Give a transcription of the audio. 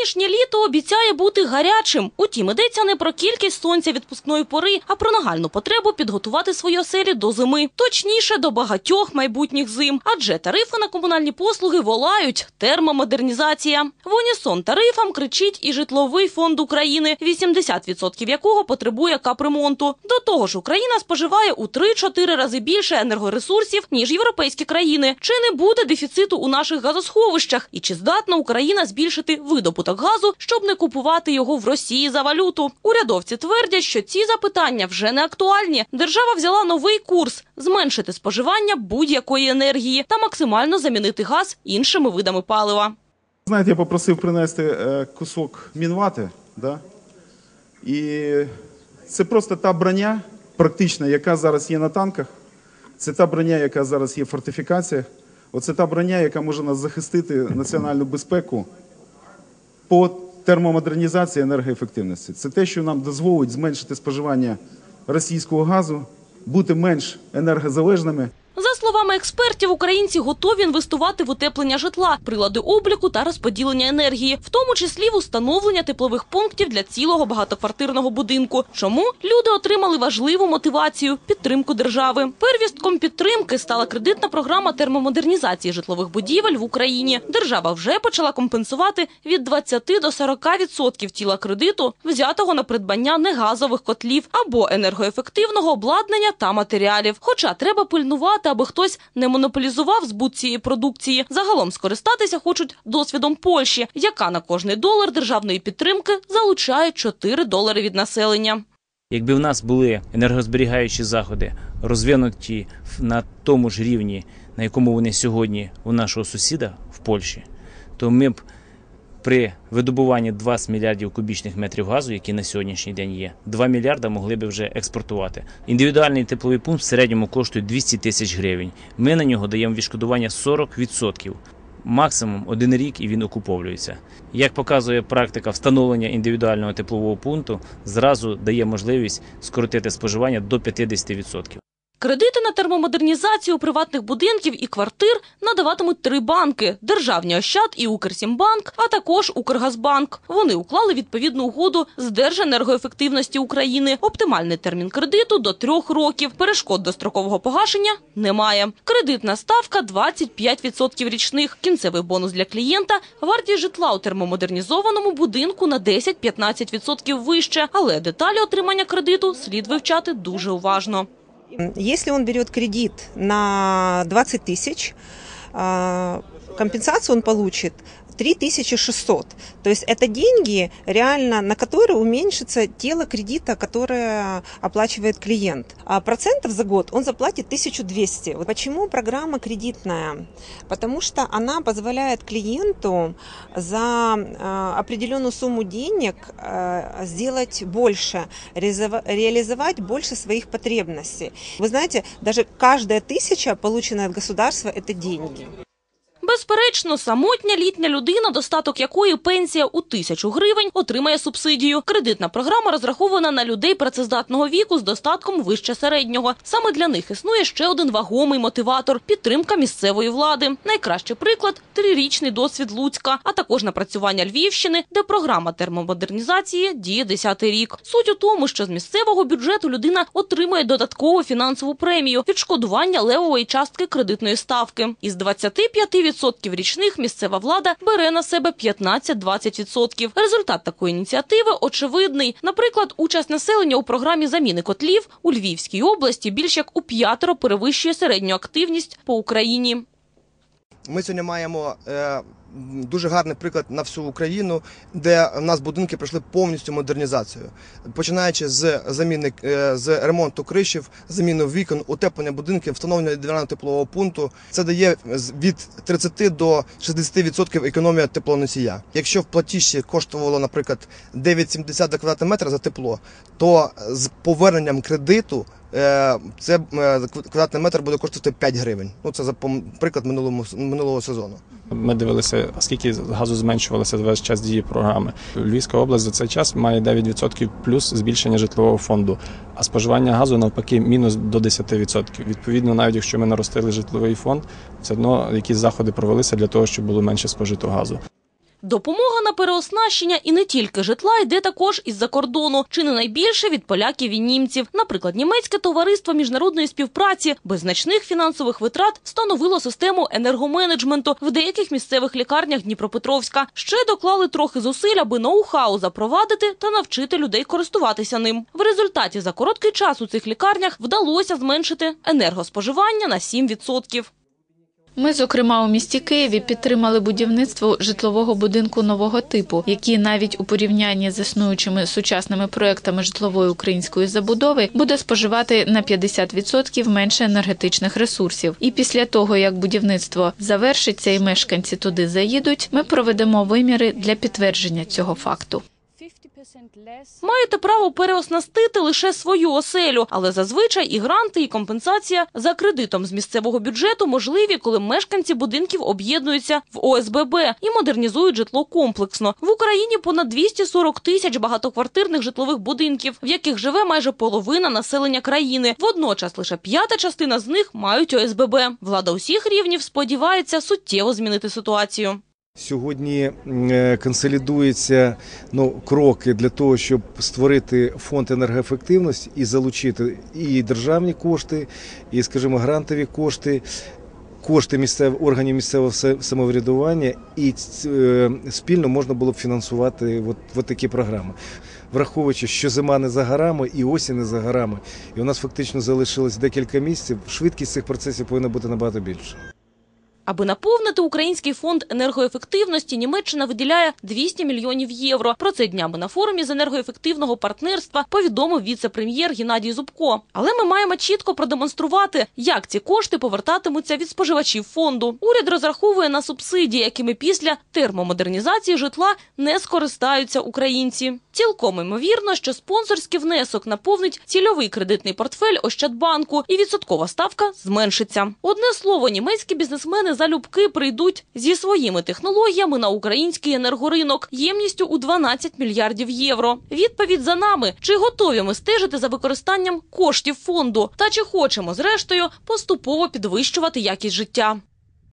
Нинішнє літо обіцяє бути гарячим. Утім, йдеться не про кількість сонця відпускної пори, а про нагальну потребу підготувати свої оселі до зими. Точніше, до багатьох майбутніх зим. Адже тарифи на комунальні послуги волають. Термомодернізація. В унісон тарифам кричить і житловий фонд України, 80% якого потребує капремонту. До того ж, Україна споживає у 3-4 рази більше енергоресурсів, ніж європейські країни. Чи не буде дефіциту у наших газосховищах? І чи здатна Україна збільшити видобуток газу, щоб не купувати його в Росії за валюту? Урядовці твердять, що ці запитання вже не актуальні. Держава взяла новий курс зменшити споживання будь-якої енергії та максимально замінити газ іншими видами палива. Знаєте, я попросив принести е, кусок мінвати, да? і це просто та броня, практична, яка зараз є на танках. Це та броня, яка зараз є в фортифікаціях. Оце та броня, яка може нас захистити національну безпеку по термомодернізації енергоефективності. Це те, що нам дозволить зменшити споживання російського газу, бути менш енергозалежними. Словами експертів, українці готові інвестувати в утеплення житла, прилади обліку та розподілення енергії, в тому числі в установлення теплових пунктів для цілого багатоквартирного будинку. Чому люди отримали важливу мотивацію підтримку держави? Первістком підтримки стала кредитна програма термомодернізації житлових будівель в Україні. Держава вже почала компенсувати від 20 до 40% тіла кредиту, взятого на придбання негазових котлів або енергоефективного обладнання та матеріалів. Хоча треба пильнувати, аби хтось не монополізував збут цієї продукції. Загалом скористатися хочуть досвідом Польщі, яка на кожний долар державної підтримки залучає 4 долари від населення. Якби в нас були енергозберігаючі заходи, розвинуті на тому ж рівні, на якому вони сьогодні у нашого сусіда в Польщі, то ми б при видобуванні 20 мільярдів кубічних метрів газу, які на сьогоднішній день є, 2 мільярда могли б вже експортувати. Індивідуальний тепловий пункт в середньому коштує 200 тисяч гривень. Ми на нього даємо відшкодування 40%. Максимум один рік і він окуповується. Як показує практика встановлення індивідуального теплового пункту, зразу дає можливість скоротити споживання до 50%. Кредити на термомодернізацію приватних будинків і квартир надаватимуть три банки: Державні Ощад і Укрсімбанк, а також Укргазбанк. Вони уклали відповідну угоду з Держенергоефективності України. Оптимальний термін кредиту до трьох років. Перешкод до строкового погашення немає. Кредитна ставка 25% річних. Кінцевий бонус для клієнта вартість житла у термомодернізованому будинку на 10-15% вище. Але деталі отримання кредиту слід вивчати дуже уважно. Если он берет кредит на 20 тысяч, компенсацию он получит 3600. То есть это деньги, реально, на которые уменьшится тело кредита, которое оплачивает клиент. А процентов за год он заплатит 1200. Вот почему программа кредитная? Потому что она позволяет клиенту за э, определенную сумму денег э, сделать больше, реализова- реализовать больше своих потребностей. Вы знаете, даже каждая тысяча, полученная от государства, это деньги. Безперечно, самотня літня людина, достаток якої пенсія у тисячу гривень, отримає субсидію. Кредитна програма розрахована на людей працездатного віку з достатком вище середнього. Саме для них існує ще один вагомий мотиватор підтримка місцевої влади. Найкращий приклад трирічний досвід Луцька, а також напрацювання Львівщини, де програма термомодернізації діє 10-й рік. Суть у тому, що з місцевого бюджету людина отримує додаткову фінансову премію відшкодування левової частки кредитної ставки. Із 25% річних місцева влада бере на себе 15-20%. Результат такої ініціативи очевидний. Наприклад, участь населення у програмі заміни котлів у Львівській області більш як у п'ятеро перевищує середню активність по Україні. Ми сьогодні маємо е, дуже гарний приклад на всю Україну, де в нас будинки пройшли повністю модернізацію, починаючи з заміни е, з ремонту кришів, заміни вікон, утеплення будинків, встановлення індивідуального теплового пункту. Це дає від 30 до 60% економія теплоносія. Якщо в платіжці коштувало, наприклад, 9,70 за квадратний метр за тепло, то з поверненням кредиту. е, Це е, квадратний метр буде коштувати 5 гривень. Ну це за приклад минулому минулого сезону. Ми дивилися, скільки газу зменшувалося весь час дії програми. Львівська область за цей час має 9% плюс збільшення житлового фонду, а споживання газу навпаки мінус до 10%. Відповідно, навіть якщо ми наростили житловий фонд, все одно якісь заходи провелися для того, щоб було менше спожито газу. Допомога на переоснащення і не тільки житла йде також із-за кордону, чи не найбільше від поляків і німців. Наприклад, німецьке товариство міжнародної співпраці без значних фінансових витрат встановило систему енергоменеджменту в деяких місцевих лікарнях Дніпропетровська. Ще доклали трохи зусиль, аби ноу-хау запровадити та навчити людей користуватися ним. В результаті за короткий час у цих лікарнях вдалося зменшити енергоспоживання на 7%. Ми, зокрема, у місті Києві підтримали будівництво житлового будинку нового типу, який навіть у порівнянні з існуючими сучасними проектами житлової української забудови буде споживати на 50% менше енергетичних ресурсів. І після того, як будівництво завершиться і мешканці туди заїдуть, ми проведемо виміри для підтвердження цього факту. Маєте право переоснастити лише свою оселю, але зазвичай і гранти, і компенсація за кредитом з місцевого бюджету можливі, коли мешканці будинків об'єднуються в ОСББ і модернізують житло комплексно. В Україні понад 240 тисяч багатоквартирних житлових будинків, в яких живе майже половина населення країни. Водночас лише п'ята частина з них мають ОСББ. Влада усіх рівнів сподівається суттєво змінити ситуацію. Сьогодні е, консолідуються ну, кроки для того, щоб створити фонд енергоефективності і залучити і державні кошти, і, скажімо, грантові кошти, кошти місцев, органів місцевого самоврядування, і е, спільно можна було б фінансувати от, от такі програми. Враховуючи, що зима не за горами і осінь не за горами, і у нас фактично залишилось декілька місяців, швидкість цих процесів повинна бути набагато більше. Аби наповнити український фонд енергоефективності, Німеччина виділяє 200 мільйонів євро. Про це днями на форумі з енергоефективного партнерства повідомив віце-прем'єр Геннадій Зубко. Але ми маємо чітко продемонструвати, як ці кошти повертатимуться від споживачів фонду. Уряд розраховує на субсидії, якими після термомодернізації житла не скористаються українці. Цілком імовірно, що спонсорський внесок наповнить цільовий кредитний портфель Ощадбанку, і відсоткова ставка зменшиться. Одне слово, німецькі бізнесмени залюбки прийдуть зі своїми технологіями на український енергоринок ємністю у 12 мільярдів євро. Відповідь за нами: чи готові ми стежити за використанням коштів фонду, та чи хочемо зрештою поступово підвищувати якість життя.